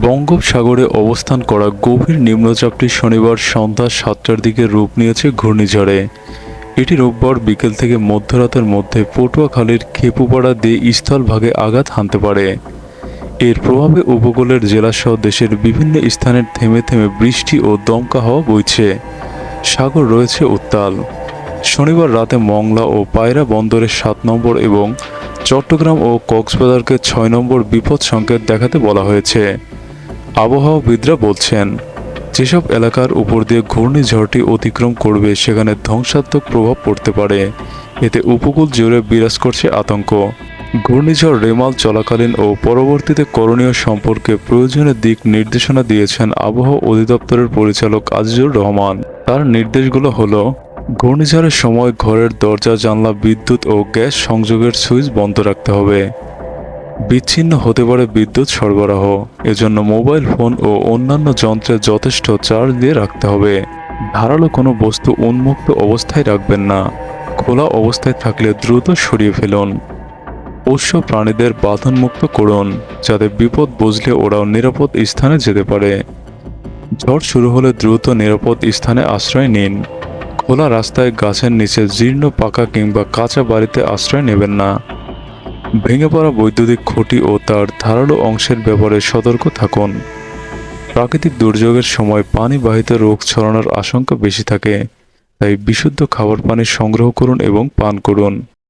বঙ্গোপসাগরে অবস্থান করা গভীর নিম্নচাপটি শনিবার সন্ধ্যা সাতটার দিকে রূপ নিয়েছে ঘূর্ণিঝড়ে। এটি রোববার বিকেল থেকে মধ্যরাতের মধ্যে পটুয়াখালীর খেপুপাড়া দিয়ে স্থলভাগে আঘাত হানতে পারে। এর প্রভাবে উপকূলের জেলাসহ দেশের বিভিন্ন স্থানে থেমে থেমে বৃষ্টি ও দমকা হওয়া বইছে। সাগর রয়েছে উত্তাল। শনিবার রাতে মংলা ও পায়রা বন্দরের সাত নম্বর এবং চট্টগ্রাম ও কক্সবাজারকে ছয় নম্বর বিপদ সংকেত দেখাতে বলা হয়েছে। আবহাওয়াবিদরা বলছেন, যেসব এলাকার উপর দিয়ে ঘূর্ণিঝড়টি অতিক্রম করবে, সেখানে ধ্বংসাত্মক প্রভাব পড়তে পারে। এতে উপকূল জুড়ে বিরাজ করছে আতঙ্ক। ঘূর্ণিঝড় রেমাল চলাকালীন ও পরবর্তীতে করণীয় সম্পর্কে প্রয়োজনীয় দিক নির্দেশনা দিয়েছেন আবহাওয়া অধিদপ্তরের পরিচালক আজিজুর রহমান। তার নির্দেশগুলো হলো, ঘূর্ণিঝড়ের সময় ঘরের দরজা, জানলা, বিদ্যুৎ ও গ্যাস সংযোগের সুইচ বন্ধ রাখতে হবে। বিচ্ছিন্ন হতে পারে বিদ্যুৎ সরবরাহ। এজন্য মোবাইল ফোন ও অন্যান্য যন্ত্রে যথেষ্ট চার্জ দিয়ে রাখতে হবে। ধারালো কোনো বস্তু উন্মুক্ত অবস্থায় রাখবেন না। খোলা অবস্থায় থাকলে দ্রুত সরিয়ে ফেলুন। পোষ্য প্রাণীদের বাঁধনমুক্ত করুন, যাতে বিপদ বুঝলে ওরাও নিরাপদ স্থানে যেতে পারে। ঝড় শুরু হলে দ্রুত নিরাপদ স্থানে আশ্রয় নিন। খোলা রাস্তায় গাছের নিচে জীর্ণ, পাকা কিংবা কাঁচা বাড়িতে আশ্রয় নেবেন না। ভেঙে পড়া বৈদ্যুতিক খুঁটি ও তার ধারালো অংশের ব্যাপারে সতর্ক থাকুন। প্রাকৃতিক দুর্যোগের সময় পানিবাহিত রোগ ছড়ানোর আশঙ্কা বেশি থাকে, তাই বিশুদ্ধ খাবার পানি সংগ্রহ করুন এবং পান করুন।